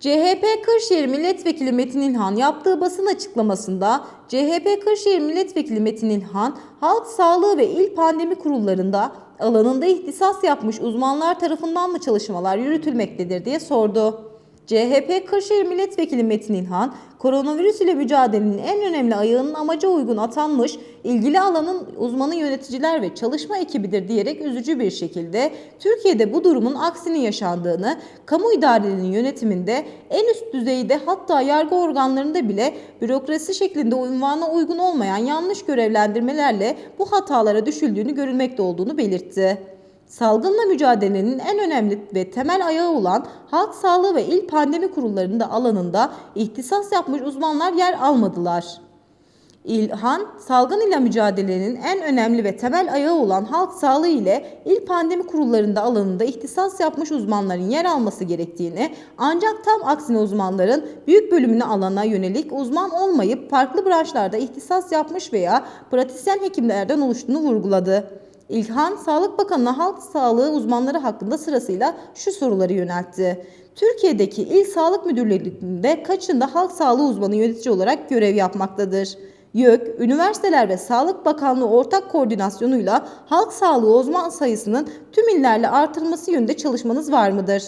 CHP Kırşehir Milletvekili Metin İlhan yaptığı basın açıklamasında CHP Kırşehir Milletvekili Metin İlhan, halk sağlığı ve il pandemi kurullarında alanında ihtisas yapmış uzmanlar tarafından mı çalışmalar yürütülmektedir diye sordu. CHP Kırşehir Milletvekili Metin İlhan, koronavirüs ile mücadelenin en önemli ayağının amaca uygun atanmış, ilgili alanın uzmanı yöneticiler ve çalışma ekibidir diyerek üzücü bir şekilde Türkiye'de bu durumun aksinin yaşandığını, kamu idarelerinin yönetiminde en üst düzeyde hatta yargı organlarında bile bürokrasi şeklinde unvana uygun olmayan yanlış görevlendirmelerle bu hatalara düşüldüğünü görülmekte olduğunu belirtti. Salgınla mücadelenin en önemli ve temel ayağı olan halk sağlığı ve il pandemi kurullarında alanında ihtisas yapmış uzmanlar yer almadılar. İlhan, salgın ile mücadelenin en önemli ve temel ayağı olan halk sağlığı ile il pandemi kurullarında alanında ihtisas yapmış uzmanların yer alması gerektiğini, ancak tam aksine uzmanların büyük bölümünü alana yönelik uzman olmayıp farklı branşlarda ihtisas yapmış veya pratisyen hekimlerden oluştuğunu vurguladı. İlhan, Sağlık Bakanı'na halk sağlığı uzmanları hakkında sırasıyla şu soruları yöneltti. Türkiye'deki il sağlık müdürlüklerinde kaçında halk sağlığı uzmanı yönetici olarak görev yapmaktadır? YÖK, üniversiteler ve Sağlık Bakanlığı ortak koordinasyonuyla halk sağlığı uzman sayısının tüm illerle artırılması yönünde çalışmanız var mıdır?